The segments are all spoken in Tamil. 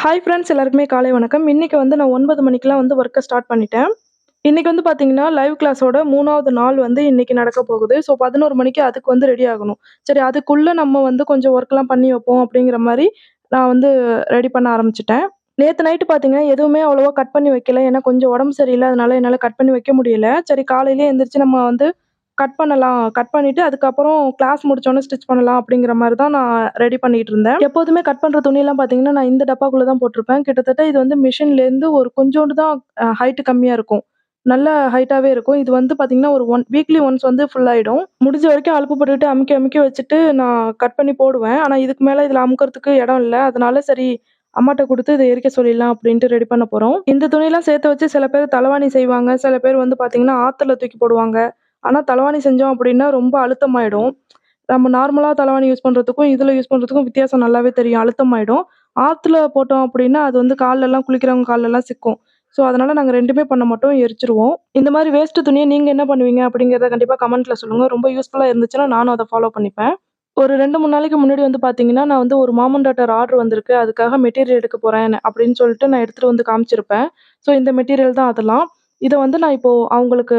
ஹாய் ஃப்ரெண்ட்ஸ் எல்லாருக்குமே காலை வணக்கம். இன்னைக்கு வந்து நான் ஒன்பது மணிக்கெலாம் வந்து ஒர்க்கை ஸ்டார்ட் பண்ணிட்டேன். இன்றைக்கி வந்து பார்த்தீங்கன்னா, லைவ் கிளாஸோட மூணாவது நாள் வந்து இன்றைக்கி நடக்க போகுது. ஸோ 11 மணிக்கு அதுக்கு வந்து ரெடி ஆகணும். சரி அதுக்குள்ளே நம்ம வந்து கொஞ்சம் ஒர்க்லாம் பண்ணி வைப்போம் அப்படிங்கிற மாதிரி நான் வந்து ரெடி பண்ண ஆரம்பிச்சிட்டேன் நேற்று நைட்டு பார்த்தீங்கன்னா, எதுவுமே அவ்வளோவா கட் பண்ணி வைக்கல. ஏன்னா கொஞ்சம் உடம்பு சரியில்லை அதனால என்னால் கட் பண்ணி வைக்க முடியல. சரி காலையிலேயே எந்திரிச்சு நம்ம வந்து கட் பண்ணலாம். கட் பண்ணிட்டு அதுக்கப்புறம் கிளாஸ் முடிச்சோனே ஸ்டிச் பண்ணலாம் அப்படிங்கிற மாதிரி தான் நான் ரெடி பண்ணிட்டு இருந்தேன். எப்போதுமே கட் பண்ணுற துணியெல்லாம் பார்த்தீங்கன்னா, நான் இந்த டப்பாக்குள்ளே தான் போட்டிருப்பேன். கிட்டத்தட்ட இது வந்து மிஷின்லேருந்து ஒரு கொஞ்சோண்டு தான் ஹைட்டு கம்மியாக இருக்கும். நல்ல ஹைட்டாகவே இருக்கும். இது வந்து பார்த்தீங்கன்னா, ஒரு ஒன் வீக்லி ஒன்ஸ் வந்து ஃபுல் முடிஞ்ச வரைக்கும் அழுப்பு பட்டுட்டு அமுக்கி அமுக்கி வச்சுட்டு நான் கட் பண்ணி போடுவேன். ஆனால் இதுக்கு மேலே இதில் அமுக்கிறதுக்கு இடம் இல்லை அதனால சரி அம்மாட்ட கொடுத்து இதை எரிக்க சொல்லிடலாம் அப்படின்ட்டு ரெடி பண்ண போகிறோம் இந்த துணியெல்லாம் சேர்த்து வச்சு சில பேர் தலைவாணி செய்வாங்க. சில பேர் வந்து பார்த்தீங்கன்னா, ஆற்றுல தூக்கி போடுவாங்க. ஆனால் தலைவாணி செஞ்சோம் அப்படின்னா ரொம்ப அழுத்தமாயிடும். நம்ம நார்மலாக தலைவாணி யூஸ் பண்ணுறதுக்கும் இதில் யூஸ் பண்ணுறதுக்கும் வித்தியாசம் நல்லாவே தெரியும். அழுத்தமாயிடும். ஆற்றுல போட்டோம் அப்படின்னா, அது வந்து காலெல்லாம் குளிக்கிறவங்க காலெல்லாம் சிக்கும். ஸோ அதனால் நாங்கள் ரெண்டுமே பண்ண மாட்டோம். எரிச்சிருவோம் இந்த மாதிரி வேஸ்ட்டு துணியை நீங்கள் என்ன பண்ணுவீங்க அப்படிங்கிறத கண்டிப்பாக கமெண்ட்டில் சொல்லுங்கள் ரொம்ப யூஸ்ஃபுல்லாக இருந்துச்சுன்னா நானும் அதை ஃபாலோ பண்ணிப்பேன். ஒரு 2, 3 நாளைக்கு முன்னாடி வந்து பார்த்தீங்கன்னா, நான் வந்து ஒரு மாமன் டாட்டர் ஆர்டர் வந்திருக்கு. அதுக்காக மெட்டீரியல் எடுக்க போகிறேன் அப்படின்னு சொல்லிட்டு நான் எடுத்துகிட்டு வந்து காமிச்சிருப்பேன். ஸோ இந்த மெட்டீரியல் தான் அதெல்லாம். இதை வந்து நான் இப்போது அவங்களுக்கு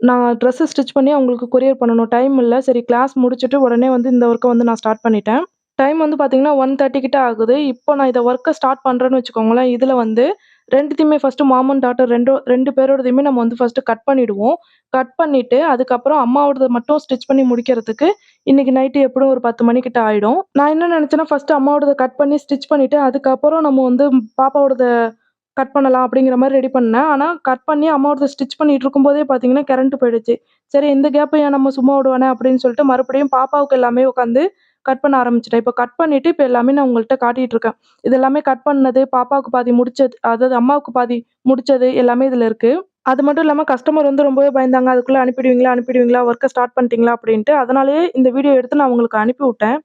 நான் ட்ரெஸ்ஸை ஸ்டிச் பண்ணி அவங்களுக்கு கொரியர் பண்ணணும். டைம் இல்லை சரி கிளாஸ் முடிச்சுட்டு உடனே வந்து இந்த ஒர்க்கை வந்து நான் ஸ்டார்ட் பண்ணிட்டேன். டைம் வந்து பார்த்தீங்கன்னா, 1:30 கிட்ட ஆகுது. இப்போ நான் இதை ஒர்க்கை ஸ்டார்ட் பண்ணுறேன்னு வச்சுக்கோங்களேன். இதில் வந்து ரெண்டுத்தையுமே ஃபஸ்ட்டு மாம் அண்ட் டாட்டர் 2 2 பேரோடதையுமே நம்ம வந்து ஃபர்ஸ்ட்டு கட் பண்ணிவிடுவோம் கட் பண்ணிவிட்டு அதுக்கப்புறம் அம்மாவோடத மட்டும் ஸ்டிச் பண்ணி முடிக்கிறதுக்கு இன்னைக்கு நைட்டு எப்படியும் ஒரு பத்து மணிக்கிட்ட ஆகிடும் நான் என்ன நினச்சேன்னா ஃபர்ஸ்ட்டு அம்மாவோடத கட் பண்ணி ஸ்டிச் பண்ணிவிட்டு அதுக்கப்புறம் நம்ம வந்து பாப்பாவோடத கட் பண்ணலாம் அப்படிங்கிற மாதிரி ரெடி பண்ணேன். ஆனால் கட் பண்ணி அம்மாவோடத ஸ்டிச் பண்ணிட்டு இருக்கும்போதே பார்த்தீங்கன்னா, கரண்ட் போயிடுச்சு. சரி இந்த கேப்ப ஏன் நம்ம சும்மா விடுவானே அப்படின்னு சொல்லிட்டு மறுபடியும் பாப்பாவுக்கு எல்லாமே உட்காந்து கட் பண்ண ஆரம்பிச்சிட்டேன் இப்போ கட் பண்ணிட்டு இப்போ எல்லாமே நான் உங்கள்கிட்ட காட்டிட்டு இருக்கேன். இது எல்லாமே கட் பண்ணது, பாப்பாவுக்கு பாதி முடிச்சது, அதாவது அம்மாவுக்கு பாதி முடிச்சது எல்லாமே இதில் இருக்கு. அது மட்டும் இல்லாமல் கஸ்டமர் வந்து ரொம்பவே பயந்தாங்க. அதுக்குள்ளே அனுப்பிடுவீங்களா அனுப்பிடுவீங்களா? ஒர்க்கை ஸ்டார்ட் பண்ணிட்டீங்களா? அப்படின்ட்டு. அதனாலேயே இந்த வீடியோ எடுத்து நான் உங்களுக்கு அனுப்பி விட்டேன்.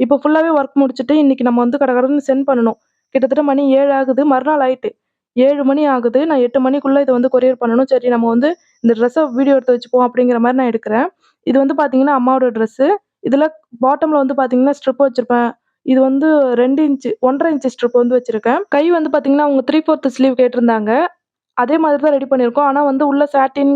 இப்போ ஃபுல்லாகவே ஒர்க் முடிச்சுட்டு இன்னைக்கு நம்ம வந்து கடகடன்னு சென்ட் பண்ணணும். கிட்டத்தட்ட மணி ஏழு ஆகுது. மறுநாள் ஆயிட்டு. ஏழு மணி ஆகுது. நான் எட்டு மணிக்குள்ளே இதை வந்து கொரியர் பண்ணணும். சரி நம்ம வந்து இந்த ட்ரெஸ்ஸை வீடியோ எடுத்து வச்சுப்போம் அப்படிங்கிற மாதிரி நான் எடுக்கிறேன். இது வந்து பார்த்தீங்கன்னா, அம்மாவோட ட்ரெஸ்ஸு. இதில் பாட்டமில் வந்து பார்த்தீங்கன்னா, ஸ்ட்ரிப் வச்சுருப்பேன் இது வந்து ரெண்டு இன்ச்சு ஒன்றரை இன்ச்சு ஸ்ட்ரிப் வந்து வச்சுருக்கேன் கை வந்து பார்த்தீங்கன்னா, அவங்க 3/4 ஸ்லீவ் கேட்டிருந்தாங்க. அதே மாதிரி தான் ரெடி பண்ணியிருக்கோம். ஆனால் வந்து உள்ள சாட்டின்,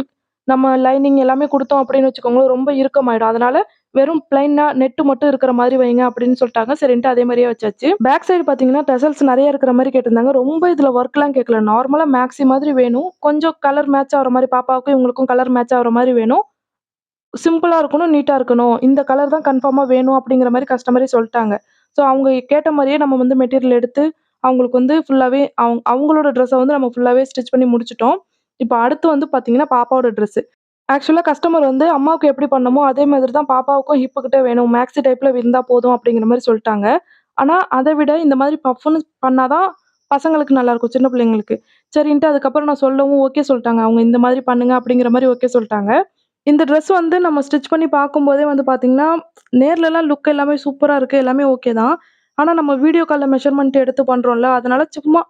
நம்ம லைனிங் எல்லாமே கொடுத்தோம் அப்படின்னு வச்சுக்கோங்களேன், ரொம்ப இறுக்கமாயிடும். அதனால வெறும் பிளைனாக நெட்டு மட்டும் இருக்கிற மாதிரி வைங்க அப்படின்னு சொல்லிட்டாங்க. சரின்ட்டு அதே மாதிரியே வச்சாச்சு. பேக் சைடு பார்த்தீங்கன்னா, டசல்ஸ் நிறைய இருக்கிற மாதிரி கேட்டிருந்தாங்க. ரொம்ப இதில் ஒர்க்லாம் கேட்கல. நார்மலாக மேக்ஸி மாதிரி வேணும். கொஞ்சம் கலர் மேட்ச் ஆகிற மாதிரி பாப்பாவுக்கும் இவங்களுக்கும் கலர் மேட்ச் ஆகிற மாதிரி வேணும். சிம்பிளாக இருக்கணும், நீட்டாக இருக்கணும். இந்த கலர் தான் கன்ஃபார்மாக வேணும் அப்படிங்கிற மாதிரி கஸ்டமரே சொல்லிட்டாங்க ஸோ அவங்க கேட்ட மாதிரியே நம்ம வந்து மெட்டீரியல் எடுத்து அவங்களுக்கு வந்து ஃபுல்லாகவே அவங்க அவங்களோட ட்ரெஸ்ஸை வந்து நம்ம ஃபுல்லாகவே ஸ்டிச் பண்ணி முடிச்சிட்டோம் இப்போ அடுத்து வந்து பார்த்தீங்கன்னா, பாப்பாவோட ட்ரெஸ்ஸு. ஆக்சுவலாக கஸ்டமர் வந்து அம்மாவுக்கு எப்படி பண்ணமோ அதே மாதிரி தான் பாப்பாவுக்கும் ஹிப்பு வேணும். மேக்ஸி டைப்பில் இருந்தால் போதும் அப்படிங்கிற மாதிரி சொல்லிட்டாங்க ஆனால் அதை விட இந்த மாதிரி பஃப்ன்னு பண்ணால் தான் பசங்களுக்கு நல்லாயிருக்கும். சின்ன பிள்ளைங்களுக்கு. சரின்ட்டு அதுக்கப்புறம் நான் சொல்லவும் ஓகே சொல்லிட்டாங்க அவங்க இந்த மாதிரி பண்ணுங்க அப்படிங்கிற மாதிரி ஓகே சொல்லிட்டாங்க இந்த ட்ரெஸ் வந்து நம்ம ஸ்டிச் பண்ணி பார்க்கும்போதே வந்து பார்த்தீங்கன்னா, நேர்லலாம் லுக் எல்லாமே சூப்பராக இருக்குது எல்லாமே ஓகே தான். ஆனால் நம்ம வீடியோ காலில் மெஷர்மெண்ட் எடுத்து பண்ணுறோம்ல அதனால் சும்மா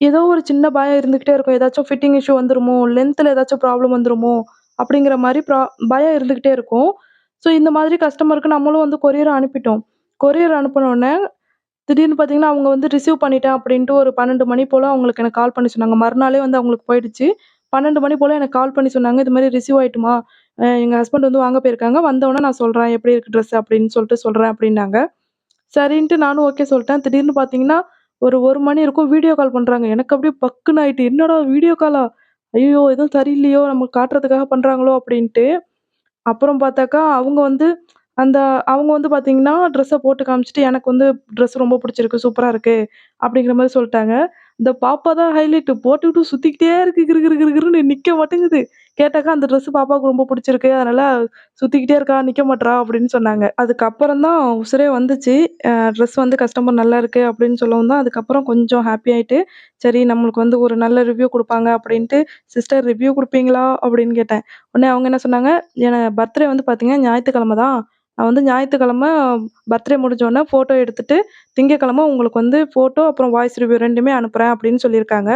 ஏதோ ஒரு சின்ன பயம் இருந்துக்கிட்டே இருக்கும். ஏதாச்சும் ஃபிட்டிங் இஷ்யூ வந்துருமோ? லென்த்தில் ஏதாச்சும் ப்ராப்ளம் வந்துருமோ? அப்படிங்கிற மாதிரி ப்ரா பயம் இருந்துக்கிட்டே இருக்கும். ஸோ இந்த மாதிரி கஸ்டமருக்கு நம்மளும் வந்து கொரியர் அனுப்பிட்டோம். கொரியர் அனுப்பினோடனே திடீர்னு பார்த்தீங்கன்னா, அவங்க வந்து ரிசீவ் பண்ணிட்டேன் அப்படின்ட்டு ஒரு 12 மணி போல் அவங்களுக்கு எனக்கு கால் பண்ணி சொன்னாங்க. மறுநாளே வந்து அவங்களுக்கு போயிடுச்சு. 12 மணி போல் எனக்கு கால் பண்ணி சொன்னாங்க. இது மாதிரி ரிசீவ் ஆகிட்டுமா எங்கள் ஹஸ்பண்ட் வந்து வாங்க போயிருக்காங்க. வந்தோனே நான் சொல்கிறேன் எப்படி இருக்குது ட்ரெஸ் அப்படின்னு சொல்லிட்டு சொல்கிறேன் அப்படின்னாங்க. சரின்ட்டு நானும் ஓகே சொல்லிட்டேன் திடீர்னு பார்த்தீங்கன்னா, ஒரு ஒரு மணி இருக்கும். வீடியோ கால் பண்ணுறாங்க எனக்கு அப்படியே பக்குன்னு ஆயிட்டு. என்னடா வீடியோ காலா? ஐயோ எதுவும் சரியில்லையோ? நமக்கு காட்டுறதுக்காக பண்ணுறாங்களோ அப்படின்ட்டு. அப்புறம் பார்த்தாக்கா, அவங்க வந்து அந்த அவங்க வந்து பார்த்தீங்கன்னா, ட்ரெஸ்ஸை போட்டு காமிச்சிட்டு எனக்கு வந்து ட்ரெஸ் ரொம்ப பிடிச்சிருக்கு. சூப்பராக இருக்குது அப்படிங்கிற மாதிரி சொல்லிட்டாங்க இந்த பாப்பா தான் ஹைலைட்டு போட்டுக்கிட்டு சுத்திக்கிட்டே இருக்கு. கிரு கிரு கிறு கிறுன்னு மாட்டேங்குது. கேட்டாக்கா, அந்த ட்ரெஸ் பாப்பாவுக்கு ரொம்ப பிடிச்சிருக்கு. அதனால் சுற்றிக்கிட்டே இருக்கா, நிற்க மாட்றா அப்படின்னு சொன்னாங்க. அதுக்கப்புறம் தான் உசுரே வந்துச்சு. ட்ரெஸ் வந்து கஸ்டமர் நல்லா இருக்குது அப்படின்னு சொல்லவும் தான், அதுக்கப்புறம் கொஞ்சம் ஹாப்பி ஆகிட்டு சரி நம்மளுக்கு வந்து ஒரு நல்ல ரிவ்யூ கொடுப்பாங்க அப்படின்ட்டு, சிஸ்டர் ரிவ்யூ கொடுப்பீங்களா அப்படின்னு கேட்டேன். உடனே அவங்க என்ன சொன்னாங்க, என பர்த்டே வந்து பார்த்தீங்கன்னா, ஞாயிற்றுக்கிழமை தான். நான் வந்து ஞாயிற்றுக்கிழம பர்த்டே முடிஞ்சோடனே ஃபோட்டோ எடுத்துகிட்டு திங்கட்கிழம உங்களுக்கு வந்து ஃபோட்டோ அப்புறம் வாய்ஸ் ரிவ்யூ ரெண்டுமே அனுப்புகிறேன் அப்படின்னு சொல்லியிருக்காங்க.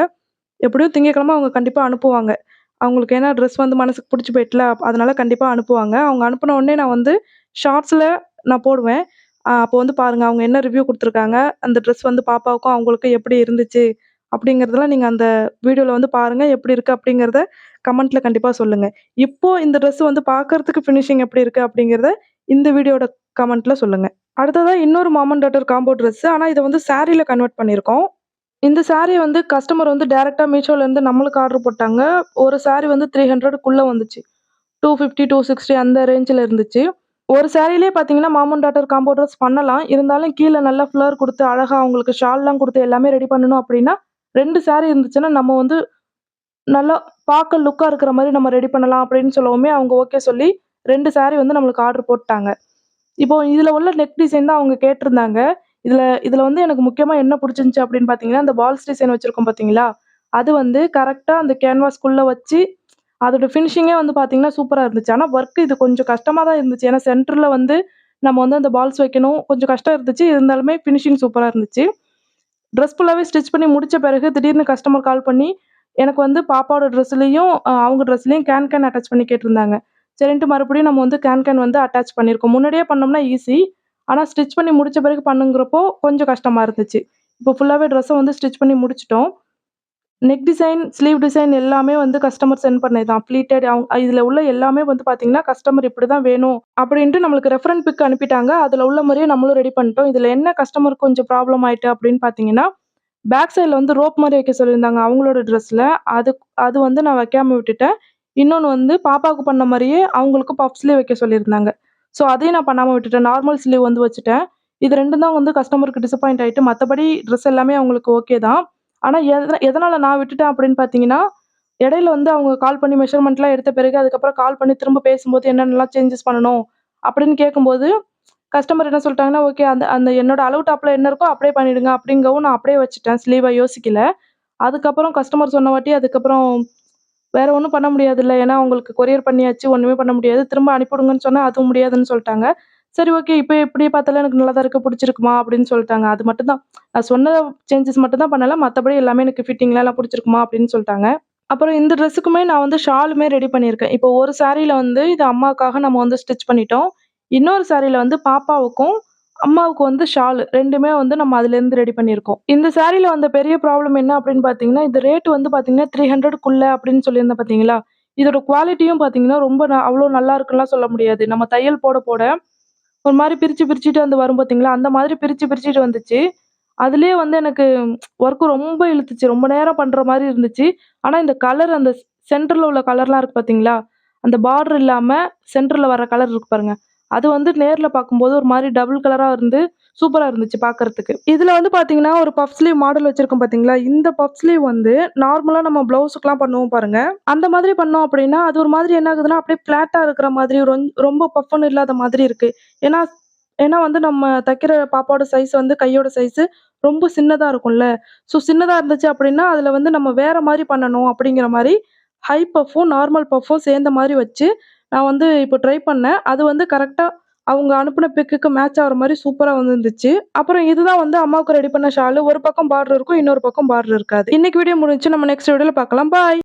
எப்படியும் திங்கட்கிழம அவங்க கண்டிப்பாக அனுப்புவாங்க. அவங்களுக்கு ஏன்னா ட்ரெஸ் வந்து மனசுக்கு பிடிச்சி போயிட்டல அதனால கண்டிப்பாக அனுப்புவாங்க. அவங்க அனுப்பின உடனே நான் வந்து ஷார்ட்ஸில் நான் போடுவேன். அப்போ வந்து பாருங்கள் அவங்க என்ன ரிவ்யூ கொடுத்துருக்காங்க அந்த ட்ரெஸ் வந்து பாப்பாவுக்கும், அவங்களுக்கும் எப்படி இருந்துச்சு? அப்படிங்கிறதெல்லாம் நீங்கள் அந்த வீடியோவில் வந்து பாருங்கள் எப்படி இருக்குது அப்படிங்கிறத கமெண்ட்டில் கண்டிப்பாக சொல்லுங்கள் இப்போது இந்த ட்ரெஸ் வந்து பார்க்கறதுக்கு ஃபினிஷிங் எப்படி இருக்குது அப்படிங்கிறத இந்த வீடியோட கமெண்ட்டில் சொல்லுங்கள் அடுத்ததாக இன்னொரு மாமன் டாட்டர் காம்போ ட்ரெஸ். ஆனால் இதை வந்து சாரியில் கன்வெர்ட் பண்ணியிருக்கோம். இந்த சாரீ வந்து கஸ்டமர் வந்து டேரெக்டாக மீஷோலேருந்து நம்மளுக்கு ஆர்டர் போட்டாங்க. ஒரு சாரீ வந்து 300க்குள்ள வந்துச்சு. 250, 260 அந்த ரேஞ்சில் இருந்துச்சு. ஒரு சாரீலே பார்த்தீங்கன்னா, மாமன் டாட்டர் காம்போ ட்ரெஸ் பண்ணலாம். இருந்தாலும் கீழே நல்லா ஃப்ளர் கொடுத்து அழகாக அவங்களுக்கு ஷால்லாம் கொடுத்து எல்லாமே ரெடி பண்ணணும் அப்படின்னா, ரெண்டு சாரீ இருந்துச்சுன்னா, நம்ம வந்து நல்லா பார்க்க லுக்காக இருக்கிற மாதிரி நம்ம ரெடி பண்ணலாம் அப்படின்னு சொல்லவுமே, அவங்க ஓகே சொல்லி ரெண்டு சாரீ வந்து நம்மளுக்கு ஆர்டர் போட்டாங்க. இப்போ இதில் உள்ள நெக் டிசைன் தான் அவங்க கேட்டிருந்தாங்க. இதில் இதில் வந்து எனக்கு முக்கியமாக என்ன பிடிச்சிருந்துச்சி அப்படின்னு பார்த்தீங்கன்னா, அந்த பால்ஸ் டிசைன் வச்சுருக்கோம் பார்த்தீங்களா? அது வந்து கரெக்டாக அந்த கேன்வாஸ்க்குள்ளே வச்சு, அதோட ஃபினிஷிங்கே வந்து பார்த்தீங்கன்னா, சூப்பராக இருந்துச்சு. ஆனால் ஒர்க் இது கொஞ்சம் கஷ்டமாக தான் இருந்துச்சு. ஏன்னா சென்டரில் வந்து நம்ம வந்து அந்த பால்ஸ் வைக்கணும். கொஞ்சம் கஷ்டம் இருந்துச்சு. இருந்தாலுமே ஃபினிஷிங் சூப்பராக இருந்துச்சு. ட்ரெஸ் ஃபுல்லாகவே ஸ்டிச் பண்ணி முடித்த பிறகு திடீர்னு கஸ்டமர் கால் பண்ணி, எனக்கு வந்து பாப்பாவோட ட்ரெஸ்லேயும் அவங்க ட்ரெஸ்லேயும் கேன் கேன் அட்டாச் பண்ணி கேட்டிருந்தாங்க. சரின்ட்டு மறுபடியும் நம்ம வந்து கேன் கேன் வந்து அட்டாச் பண்ணியிருக்கோம். முன்னாடியே பண்ணோம்னா ஈஸி. ஆனால் ஸ்டிச் பண்ணி முடித்த பிறகு பண்ணுங்கிறப்போ கொஞ்சம் கஷ்டமாக இருந்துச்சு. இப்போ ஃபுல்லாகவே ட்ரெஸ்ஸை வந்து ஸ்டிச் பண்ணி முடிச்சுட்டோம். நெக் டிசைன், ஸ்லீவ் டிசைன் எல்லாமே வந்து கஸ்டமர் சென்ட் பண்ணது தான். ப்ளீட்டட் அவங்க இதில் உள்ள எல்லாமே வந்து பார்த்தீங்கன்னா, கஸ்டமர் இப்படி தான் வேணும் அப்படின்ட்டு நம்மளுக்கு ரெஃபரன்ஸ் பிக் அனுப்பிட்டாங்க. அதில் உள்ள மாதிரியே நம்மளும் ரெடி பண்ணிட்டோம். இதில் என்ன கஸ்டமருக்கு கொஞ்சம் ப்ராப்ளம் ஆயிட்டு அப்படின்னு பார்த்தீங்கன்னா, பேக் சைடில் வந்து ரோப் மாதிரி வைக்க சொல்லியிருந்தாங்க அவங்களோட ட்ரெஸ்ஸில் அது அது வந்து நான் வைக்காமல் விட்டுட்டேன். இன்னொன்று வந்து பாப்பாவுக்கு பண்ண மாதிரியே அவங்களுக்கும் பஃப் ஸ்லீவ் வைக்க சொல்லியிருந்தாங்க. ஸோ அதையும் நான் பண்ணாமல் விட்டுட்டேன். நார்மல் ஸ்லீவ் வந்து வச்சுட்டேன். இது ரெண்டும் தான் வந்து கஸ்டமருக்கு டிசப்பாயிண்ட் ஆகிட்டு மற்றபடி ட்ரெஸ் எல்லாமே அவங்களுக்கு ஓகே தான். ஆனால் எத எதனால் நான் விட்டுட்டேன் அப்படின்னு பார்த்தீங்கன்னா, இடையில வந்து அவங்க கால் பண்ணி மெஷர்மெண்ட்லாம் எடுத்த பிறகு, அதுக்கப்புறம் கால் பண்ணி திரும்ப பேசும்போது என்னென்னலாம் சேஞ்சஸ் பண்ணணும் அப்படின்னு கேட்கும்போது, கஸ்டமர் என்ன சொல்லிட்டாங்கன்னா ஓகே அந்த அந்த என்னோட அளவு டாப்பில் என்ன இருக்கோ அப்படியே பண்ணிடுங்க அப்படிங்கவும் நான் அப்படியே வச்சுட்டேன். ஸ்லீவாக யோசிக்கல. அதுக்கப்புறம் கஸ்டமர் சொன்ன வாட்டி அதுக்கப்புறம் வேற ஒன்றும் பண்ண முடியாதுல்ல. ஏன்னா அவங்களுக்கு கொரியர் பண்ணியாச்சு. ஒன்றுமே பண்ண முடியாது. திரும்ப அனுப்பிவிடுங்கன்னு சொன்னால் அதுவும் முடியாதுன்னு சொல்லிட்டாங்க சரி ஓகே. இப்போ எப்படி பார்த்தாலும் எனக்கு நல்லா தான் இருக்குது பிடிச்சிருக்குமா அப்படின்னு சொல்லிட்டாங்க அது மட்டும் தான். நான் சொன்ன சேஞ்சஸ் மட்டும் தான் மற்றபடி எல்லாமே எனக்கு ஃபிட்டிங்லாம் எல்லாம் பிடிச்சிருக்குமா அப்படின்னு சொல்லிட்டாங்க அப்புறம் இந்த ட்ரெஸ்ஸுக்குமே நான் வந்து ஷாலுமே ரெடி பண்ணியிருக்கேன். இப்போ ஒரு சாரியில் வந்து இது அம்மாவுக்காக நம்ம வந்து ஸ்டிச் பண்ணிட்டோம். இன்னொரு சாரியில் வந்து பாப்பாவுக்கும், அம்மாவுக்கு வந்து ஷாலு ரெண்டுமே வந்து நம்ம அதுலேருந்து ரெடி பண்ணியிருக்கோம். இந்த சாரியில் வந்த பெரிய ப்ராப்ளம் என்ன அப்படின்னு பார்த்தீங்கன்னா, இது ரேட் வந்து பார்த்தீங்கன்னா 300க்குள்ள அப்படின்னு சொல்லியிருந்தேன் பார்த்தீங்களா? இதோட குவாலிட்டியும் பார்த்தீங்கன்னா, ரொம்ப ந அவ்வளோ நல்லா இருக்குன்னுலாம் சொல்ல முடியாது. நம்ம தையல் போட போட ஒரு மாதிரி பிரித்து பிரிச்சுட்டு வந்து வரும் பார்த்தீங்களா? அந்த மாதிரி பிரித்து பிரிச்சுட்டு வந்துச்சு. அதுலேயே வந்து எனக்கு ஒர்க்கு ரொம்ப இழுத்துச்சு. ரொம்ப நேரம் பண்ணுற மாதிரி இருந்துச்சு. ஆனால் இந்த கலர் அந்த சென்டரில் உள்ள கலர்லாம் இருக்குது பார்த்தீங்களா? அந்த பார்டர் இல்லாமல் சென்டரில் வர கலர் இருக்கு பாருங்கள் அது வந்து நேரில் பார்க்கும்போது ஒரு மாதிரி டபுள் கலராக இருந்து சூப்பராக இருந்துச்சு பார்க்கறதுக்கு. இதில் வந்து பார்த்தீங்கன்னா, ஒரு பஃப் ஸ்லீவ் மாடல் வச்சுருக்கோம் பார்த்தீங்களா? இந்த பஃப் ஸ்லீவ் வந்து நார்மலாக நம்ம ப்ளவுஸுக்குலாம் பண்ணுவோம் பாருங்கள் அந்த மாதிரி பண்ணோம் அப்படின்னா, அது ஒரு மாதிரி என்ன ஆகுதுன்னா, அப்படியே ஃப்ளாட்டாக இருக்கிற மாதிரி ரொம்ப பஃப்னு இல்லாத மாதிரி இருக்குது ஏன்னா ஏன்னா வந்து நம்ம தைக்கிற பாப்பாவோட சைஸ் வந்து கையோட சைஸு ரொம்ப சின்னதாக இருக்கும்ல. ஸோ சின்னதாக இருந்துச்சு அப்படின்னா, அதில் வந்து நம்ம வேறு மாதிரி பண்ணணும் அப்படிங்கிற மாதிரி ஹை பஃப்பும், நார்மல் பஃப்பும் சேர்ந்த மாதிரி வச்சு, நான் வந்து இப்போ ட்ரை பண்ணேன். அது வந்து கரெக்டாக அவங்க அனுப்பின பிக்குக்கு மேட்ச் ஆகிற மாதிரி சூப்பராக வந்துருந்துச்சு. அப்புறம் இதுதான் வந்து அம்மாவுக்கு ரெடி பண்ண ஷாலு. ஒரு பக்கம் பார்டர் இருக்கும். இன்னொரு பக்கம் பார்டர் இருக்காது. இன்னைக்கு வீடியோ முடிஞ்சுச்சு. நம்ம நெக்ஸ்ட் வீடியோவில் பார்க்கலாம். பாய்.